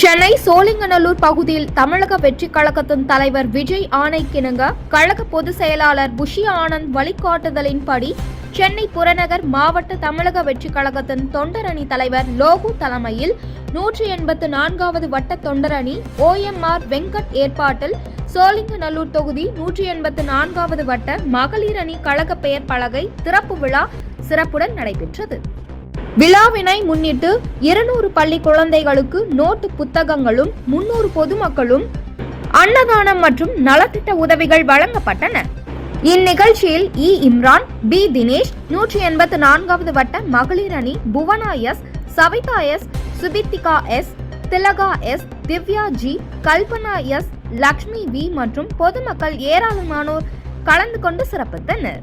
சென்னை சோழிங்கநல்லூர் பகுதியில் தமிழக வெற்றி கழகத்தின் தலைவர் விஜய் ஆணைக்கிணங்க கழக பொதுச் செயலாளர் புஷி ஆனந்த் வழிகாட்டுதலின்படி சென்னை புறநகர் மாவட்ட தமிழக வெற்றி கழகத்தின் தொண்டரணி தலைவர் லோகு தலைமையில் நூற்றி எண்பத்து நான்காவது வட்ட தொண்டரணி ஓஎம்ஆர் வெங்கட் ஏற்பாட்டில் சோழிங்கநல்லூர் தொகுதி நூற்றி எண்பத்து நான்காவது வட்ட மகளிர் அணி கழக பெயர் பலகை திறப்பு விழா சிறப்புடன் நடைபெற்றது. விழாவினை முன்னிட்டு இருநூறு பள்ளி குழந்தைகளுக்கு நோட்டு புத்தகங்களும் முன்னூறு பொதுமக்களும் அன்னதானம் மற்றும் நலத்திட்ட உதவிகள் வழங்கப்பட்டன. இந்நிகழ்ச்சியில் இ. இம்ரான் பி. தினேஷ் நூற்றி எண்பத்து நான்காவது வட்ட மகளிர் அணி Bhuvana S Savitha S Subithika S Thilaka S Divya G Kalpana S Lakshmi V மற்றும் பொதுமக்கள் ஏராளமானோர் கலந்து கொண்டு சிறப்பித்தனர்.